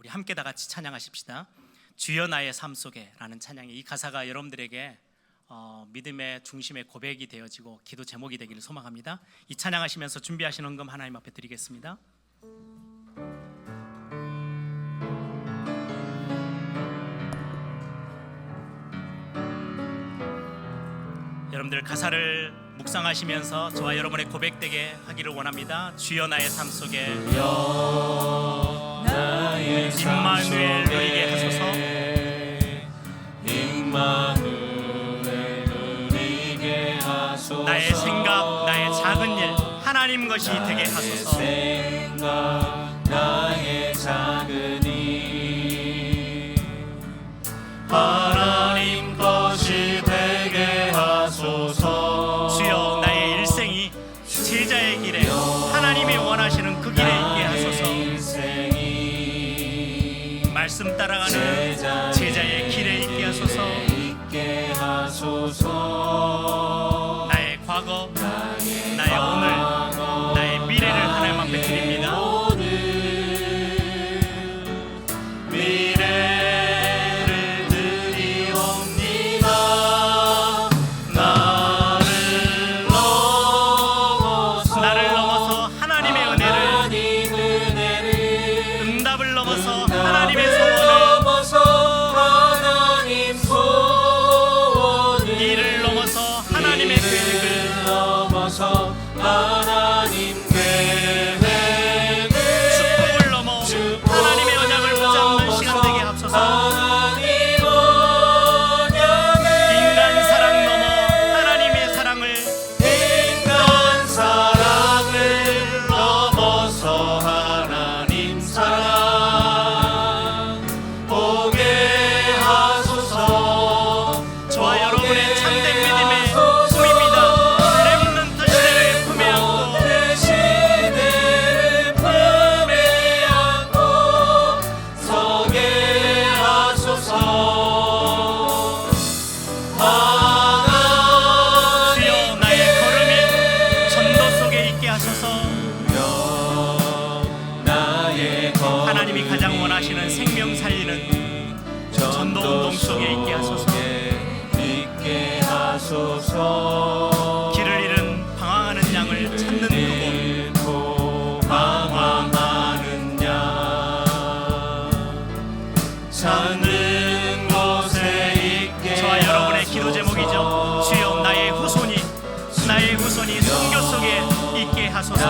우리 함께 다 같이 찬양하십시다. 주여 나의 삶 속에라는 찬양이 이 가사가 여러분들에게 어, 믿음의 중심의 고백이 되어지고 기도 제목이 되기를 소망합니다. 이 찬양하시면서 준비하신 헌금 하나님 앞에 드리겠습니다. 여러분들 가사를 묵상하시면서 저와 여러분의 고백되게 하기를 원합니다. 주여 나의 삶 속에 삶 임마누엘 누리게 하소서 나의 생각, 나의 작은 일 하나님 것이 되게 하소서. 생각 나의 작은 따라가는 제자의 길에 있게 하소서. 나의 과거, 길을 잃은 방황하는 양을 찾는 그곳. 잃고 방황하는 양. 찾는 곳에 있게 저와 여러분의 기도 하소서. 제목이죠. 주여 나의 후손이 나의 후손이 성교 속에 있게 하소서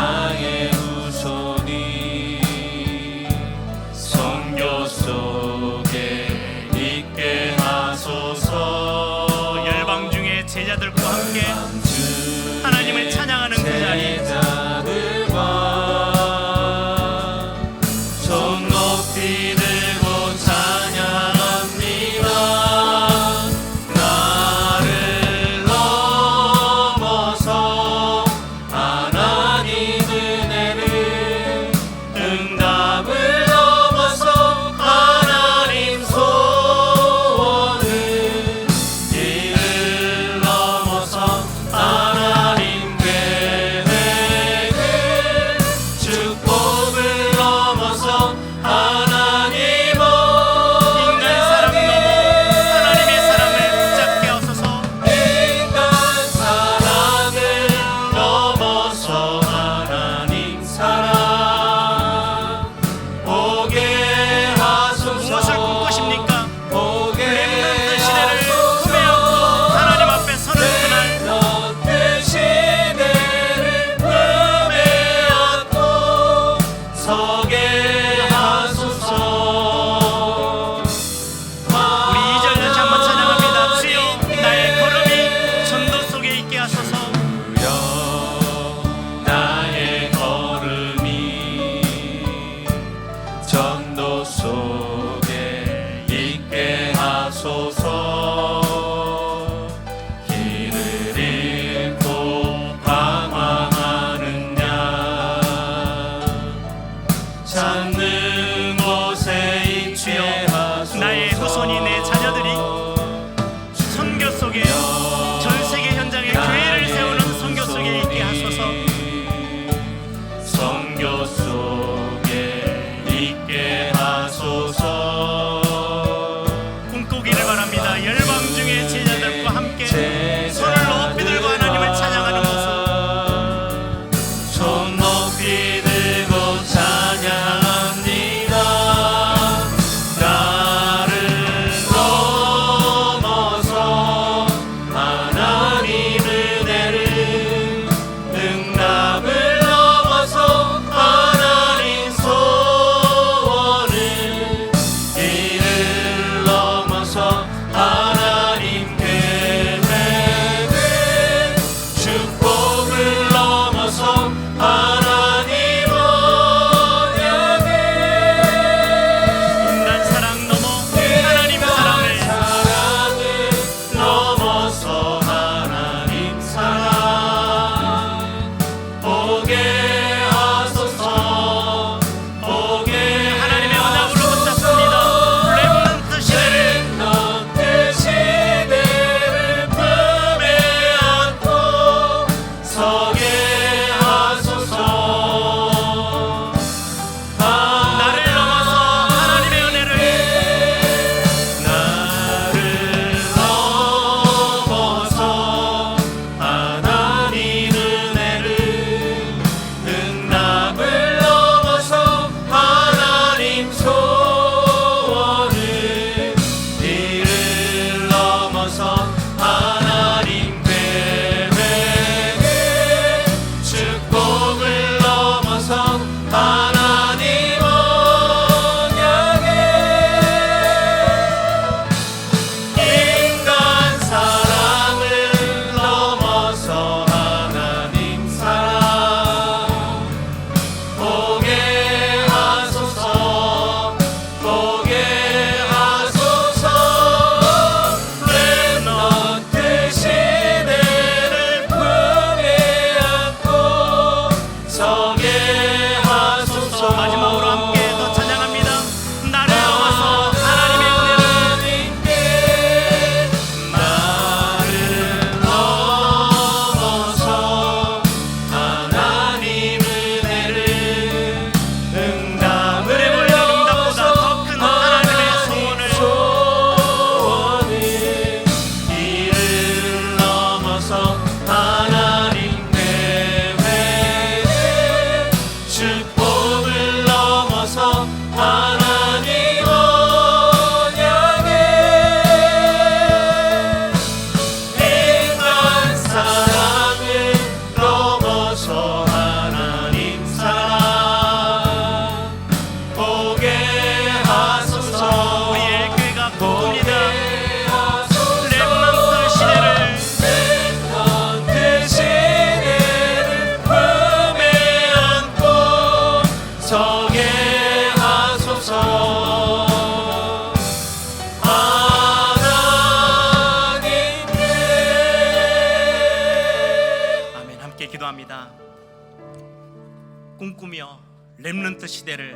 꿈꾸며 렘넌트 시대를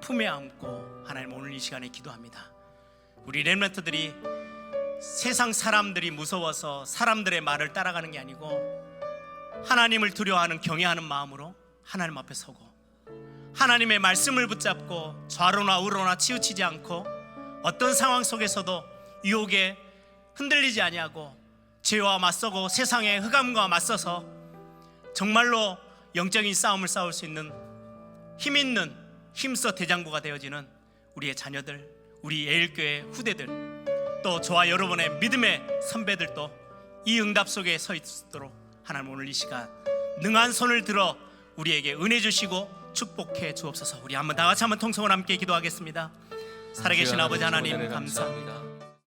품에 안고 하나님 오늘 이 시간에 기도합니다. 우리 렘넌트들이 세상 사람들이 무서워서 사람들의 말을 따라가는 게 아니고 하나님을 두려워하는 경외하는 마음으로 하나님 앞에 서고 하나님의 말씀을 붙잡고 좌로나 우로나 치우치지 않고 어떤 상황 속에서도 유혹에 흔들리지 아니하고 죄와 맞서고 세상의 흑암과 맞서서 정말로 영적인 싸움을 싸울 수 있는 힘 있는 힘써 대장부가 되어지는 우리의 자녀들, 우리 예일교회 후대들, 또 저와 여러분의 믿음의 선배들도 이 응답 속에 서 있도록 하나님 오늘 이 시간 능한 손을 들어 우리에게 은혜 주시고 축복해 주옵소서. 우리 한번 다 같이 한번 통성을 함께 기도하겠습니다. 살아계신 아버지 하나님 감사합니다.